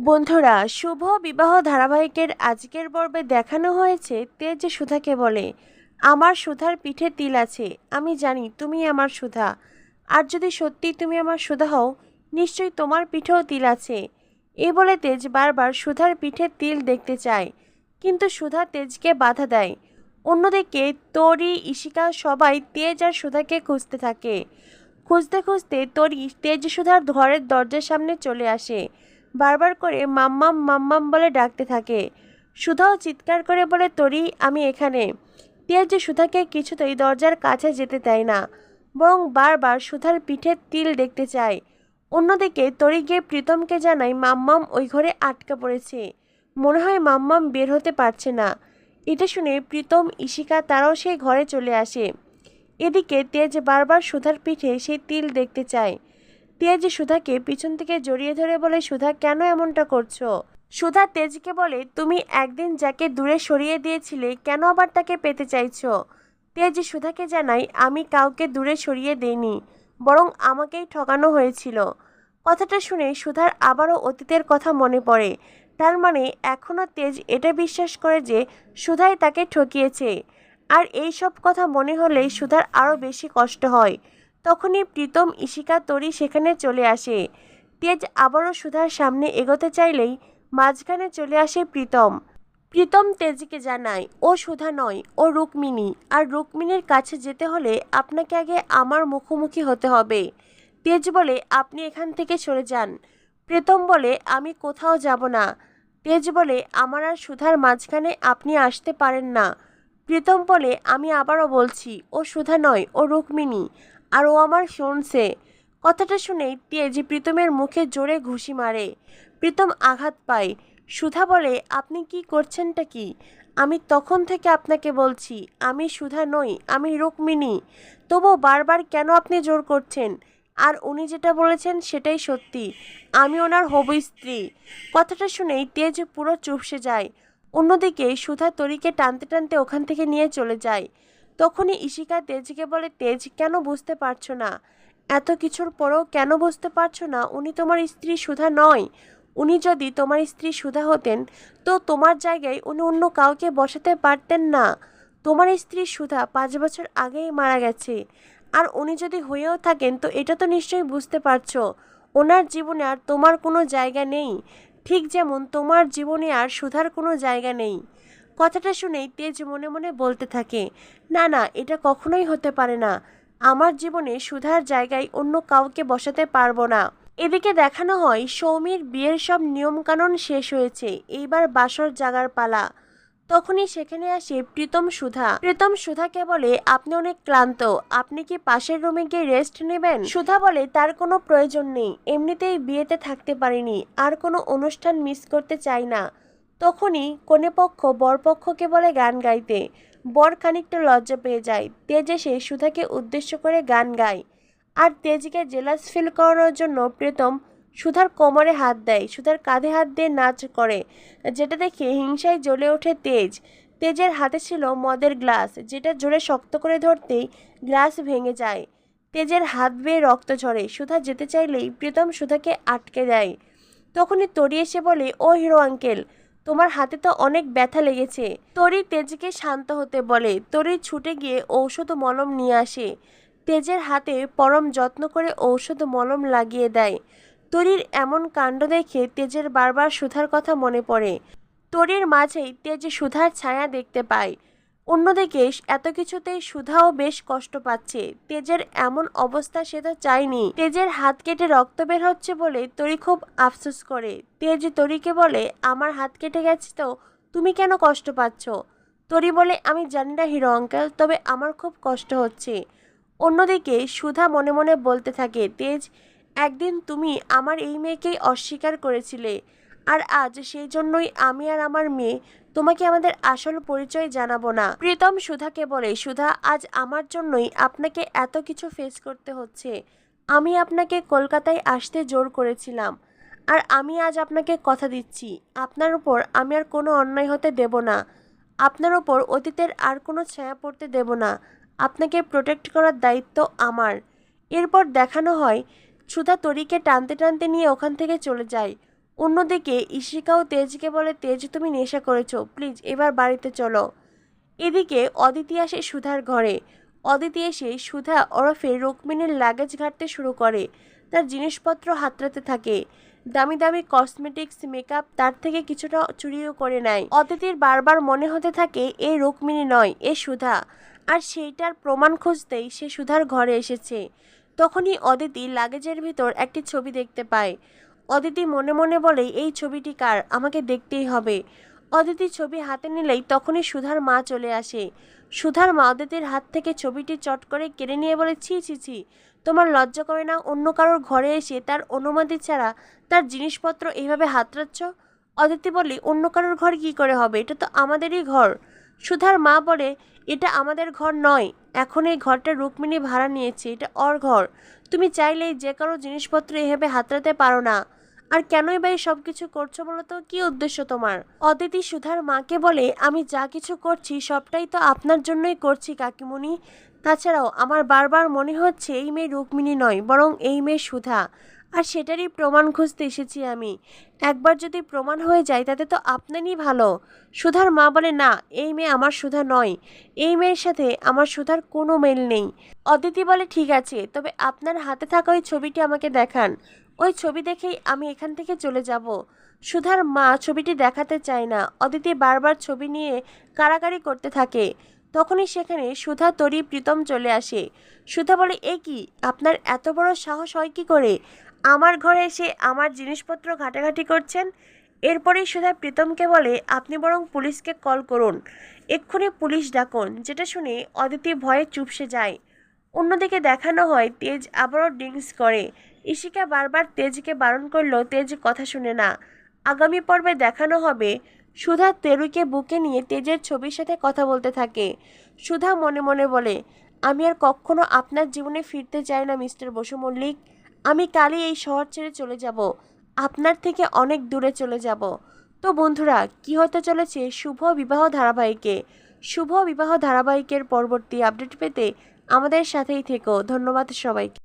বন্ধুরা, শুভ বিবাহ ধারাবাহিকের আজকের পর্বে দেখানো হয়েছে তেজ সুধাকে বলে। আমার সুধার পিঠে তিল আছে, আমি জানি তুমি আমার সুধা। আর যদি সত্যি তুমি আমার সুধা হও, নিশ্চয়ই তোমার পিঠেও তিল আছে। এ বলে তেজ বারবার সুধার পিঠে তিল দেখতে চায়, কিন্তু সুধা তেজকে বাধা দেয়। অন্যদিকে তরি ইশিকা সবাই তেজ আর সুধাকে খুঁজতে থাকে। খুঁজতে খুঁজতে তরি তেজ সুধার ঘরের দরজার সামনে চলে আসে। বারবার করে মাম্মাম মাম্মাম বলে ডাকতে থাকে। সুধাও চিৎকার করে বলে, তরি, আমি এখানে। তেজ সুধাকে কিছুতেই দরজার কাছে যেতে দেয় না, বরং বারবার সুধার পিঠে তিল দেখতে চায়। অন্যদিকে তরি গিয়ে প্রীতমকে জানায় মাম্মাম ওই ঘরে আটকা পড়েছে। মনে হয় মাম্মাম বের হতে পারছে না। এটা শুনে প্রীতম ইশিকা তারাও সেই ঘরে চলে আসে। এদিকে তেজ বারবার সুধার পিঠে সেই তিল দেখতে চায়। তেজ সুধাকে পিছন থেকে জড়িয়ে ধরে বলে, সুধা, কেন এমনটা করছ? সুধা তেজকে বলে, তুমি একদিন যাকে দূরে সরিয়ে দিয়েছিলে, কেন আবার তাকে পেতে চাইছো? তেজ সুধাকে জানাই আমি কাউকে দূরে সরিয়ে দেইনি, বরং আমাকেই ঠকানো হয়েছিল। কথাটা শুনে সুধার আবারও অতীতের কথা মনে পড়ে। তার মানে এখনও তেজ এটা বিশ্বাস করে যে সুধাই তাকে ঠকিয়েছে। আর এই সব কথা মনে হলেই সুধার আরও বেশি কষ্ট হয়। তখনই প্রীতম ইশিকা তরি সেখানে চলে আসে। তেজ আবারও সুধার সামনে এগোতে চাইলেই মাঝখানে চলে আসে প্রীতম। প্রীতম তেজকে জানায়, ও সুধা নয়, ও রুক্মিণী। আর রুক্মিণীর কাছে যেতে হলে আপনাকে আগে আমার মুখোমুখি হতে হবে তেজ বলে, আপনি এখান থেকে সরে যান প্রীতম বলে, আমি কোথাও যাব না তেজ বলে, আমার আর সুধার মাঝখানে আপনি আসতে পারেন না প্রীতম বলে, আমি আবারও বলছি, ও সুধা নয়, ও রুক্মিণী। আর ও আমার শুনছে। কথাটা শুনেই তেজ প্রীতমের মুখে জোরে ঘুষি মারে। প্রীতম আঘাত পায়। সুধা বলে, আপনি কি করছেনটা কি? আমি তখন থেকে আপনাকে বলছি, আমি সুধা নই, আমি রুক্মিণী। তবু বারবার কেন আপনি জোর করছেন? আর উনি যেটা বলেছেন সেটাই সত্যি। আমি ওনার হবু স্ত্রী। কথাটা শুনেই তেজ পুরো চুপসে যায়। অন্যদিকে সুধা তরিকে টানতে টানতে ওখান থেকে নিয়ে চলে যায়। তখনই ইশিকা তেজকে বলে, তেজ, কেন বুঝতে পারছ না? এত কিছুর পরেও কেন বুঝতে পারছ না? উনি তোমার স্ত্রী সুধা নয়। উনি যদি তোমার স্ত্রী সুধা হতেন, তো তোমার জায়গায় উনি অন্য কাউকে বসাতে পারতেন না। তোমার স্ত্রী সুধা পাঁচ বছর আগেই মারা গেছে। আর উনি যদি হয়েও থাকেন, তো এটা তো নিশ্চয়ই বুঝতে পারছ। ওনার জীবনে আর তোমার কোনো জায়গা নেই। ঠিক যেমন তোমার জীবনে আর সুধার কোনো জায়গা নেই। কথাটা শুনেই তেজ মনে মনে বলতে থাকে, না না, এটা কখনোই হতে পারে না। আমার জীবনে সুধার জায়গায় অন্য কাউকে বসাতে পারব না। এদিকে দেখানো হয় সৌমির বিয়ের সব নিয়মকানুন শেষ হয়েছে, এইবার বাসর জাগার পালা। তখনই সেখানে আসে প্রীতম সুধা। প্রীতম সুধাকে বলে, আপনি অনেক ক্লান্ত, আপনি কি পাশের রুমে গিয়ে রেস্ট নেবেন? সুধা বলে, তার কোনো প্রয়োজন নেই, এমনিতেই বিয়েতে থাকতে পারিনি, আর কোনো অনুষ্ঠান মিস করতে চাই না। তখনই কনেপক্ষ বরপক্ষকে বলে গান গাইতে। বর খানিকটা লজ্জা পেয়ে যায়। তেজ এসে সুধাকে উদ্দেশ্য করে গান গায়। আর তেজকে জেলাস ফিল করানোর জন্য প্রীতম সুধার কোমরে হাত দেয়। সুধার কাঁধে হাত দিয়ে নাচ করে, যেটা দেখে হিংসায় জ্বলে ওঠে তেজ। তেজের হাতে ছিল মদের গ্লাস, যেটা জোরে শক্ত করে ধরতেই গ্লাস ভেঙে যায়। তেজের হাত বেয়ে রক্ত ঝরে। সুধা যেতে চাইলেই প্রীতম সুধাকে আটকে দেয়। তখনই তরি এসে বলে, ও হিরো আঙ্কেল তোমার হাতে তো অনেক ব্যথা লেগেছে। তরি তেজকে শান্ত হতে বলে। তরি ছুটে গিয়ে ঔষধ মলম নিয়ে আসে। তেজের হাতে পরম যত্ন করে ঔষধ মলম লাগিয়ে দেয়। তরির এমন কাণ্ড দেখে তেজের বারবার সুধার কথা মনে পড়ে। তরির মাঝেই তেজ সুধার ছায়া দেখতে পায়। অন্যদিকে এত কিছুতেই সুধাও বেশ কষ্ট পাচ্ছে। তেজের এমন অবস্থা সে তো চায়নি। তেজের হাত কেটে রক্ত বের হচ্ছে বলে তরি খুব আফসোস করে। তেজ তরিকে বলে, আমার হাত কেটে গেছে তো, তুমি কেন কষ্ট পাচ্ছ? তরি বলে, আমি জানি না হিরো আঙ্কেল, তবে আমার খুব কষ্ট হচ্ছে। অন্যদিকে সুধা মনে মনে বলতে থাকে, তেজ, একদিন তুমি আমার এই মেয়েকেই অস্বীকার করেছিলে। আর আজ সেই জন্যই আমি আর আমার মেয়ে তোমাকে আমাদের আসল পরিচয় জানাব না। প্রীতম সুধাকে বলে, সুধা, আজ আমার জন্যই আপনাকে এত কিছু ফেস করতে হচ্ছে। আমি আপনাকে কলকাতায় আসতে জোর করেছিলাম আর আমি আজ আপনাকে কথা দিচ্ছি। আপনার উপর আমি আর কোনো অন্যায় হতে দেব না। আপনার ওপর অতীতের আর কোনো ছায়া পড়তে দেব না। আপনাকে প্রোটেক্ট করার দায়িত্ব আমার। এরপর দেখানো হয় সুধা তরিকে টানতে টানতে নিয়ে ওখান থেকে চলে যায়। অন্যদিকে ইশিকাও তেজকে বলে, তেজ, তুমি নেশা করেছ, প্লিজ এবার বাড়িতে চলো। এদিকে অদিতি আসে সুধার ঘরে। অদিতি এসে সুধা ওরফে রুক্মিণীর লাগেজ ঘাটতে শুরু করে। তার জিনিসপত্র হাতড়াতে থাকে। দামি দামি কসমেটিক্স মেকআপ তার থেকে কিছুটা চুরিও করে নেয়। অদিতির বারবার মনে হতে থাকে, এ রুক্মিণী নয়, এ সুধা। আর সেইটার প্রমাণ খুঁজতেই সে সুধার ঘরে এসেছে। তখনই অদিতি লাগেজের ভিতর একটি ছবি দেখতে পায়। অদিতি মনে মনে বলে, এই ছবিটি কার? আমাকে দেখতেই হবে। অদিতি ছবি হাতে নিলেই তখনই সুধার মা চলে আসে। সুধার মা অদিতির হাত থেকে ছবিটি চট করে কেড়ে নিয়ে বলে, ছি ছি ছি, তোমার লজ্জা করে না? অন্য কারোর ঘরে এসে তার অনুমতি ছাড়া তার জিনিসপত্র এইভাবে হাতড়াচ্ছ? অদিতি বলি, অন্য কারোর ঘর কি করে হবে? এটা তো আমাদেরই ঘর। সুধার মা বলে, এটা আমাদের ঘর নয়। এখন এই ঘরটা রুক্মিণী ভাড়া নিয়েছে। এটা ওর ঘর। তুমি চাইলেই যে কারও জিনিসপত্র এভাবে হাতড়াতে পারো না। আর কেনই বা সব কিছু করছ বলো তো? কি উদ্দেশ্য তোমার? অদিতি সুধার মাকে বলে, আমি যা কিছু করছি সবটাই তো আপনার জন্যই করছি কাকিমণি। তাছাড়াও আমার বারবার মনে হচ্ছে এই মেয়ে রুক্মিণী নয়, বরং এই মেয়ে সুধা। আর সেটারই প্রমাণ খুঁজতে এসেছি আমি। একবার যদি প্রমাণ হয়ে যায় তাতে তো আপনারই ভালো। সুধার মা বলে, না, এই মেয়ে আমার সুধা নয়। এই মেয়ের সাথে আমার সুধার কোনো মেল নেই। অদিতি বলে, ঠিক আছে, তবে আপনার হাতে থাকা ওই ছবিটি আমাকে দেখান। ওই ছবি দেখেই আমি এখান থেকে চলে যাব। সুধার মা ছবিটি দেখাতে চায় না। অদিতি বারবার ছবি নিয়ে কারাকারি করতে থাকে। তখনই সেখানে সুধা, তরি, প্রীতম চলে আসে। সুধা বলে, এ কি? আপনার এত বড় সাহস হয় কি করে? আমার ঘরে এসে আমার জিনিসপত্র ঘাটাঘাটি করছেন? এরপরেই সুধা প্রীতমকে বলে, আপনি বরং পুলিশকে কল করুন। এক্ষুনি পুলিশ ডাকুন। যেটা শুনে অদিতি ভয়ে চুপসে যায়। অন্যদিকে দেখানো হয়, তেজ আবারও ড্রিঙ্কস করে। ইশিকা বারবার তেজকে বারণ করলেও তেজ কথা শুনে না। আগামী পর্বে দেখানো হবে। সুধা তেরুকে বুকে নিয়ে তেজের ছবির সাথে কথা বলতে থাকে। সুধা মনে মনে বলে, আমি আর কখনো আপনার জীবনে ফিরতে চাই না, মিস্টার বসু মল্লিক। আমি কালই এই শহর ছেড়ে চলে যাব। আপনার থেকে অনেক দূরে চলে যাব। তো বন্ধুরা, কি হতে চলেছে শুভ বিবাহ ধারাবাহিকে? শুভ বিবাহ ধারাবাহিকের পরবর্তী আপডেট পেতে আমাদের সাথেই থেকো। ধন্যবাদ সবাইকে।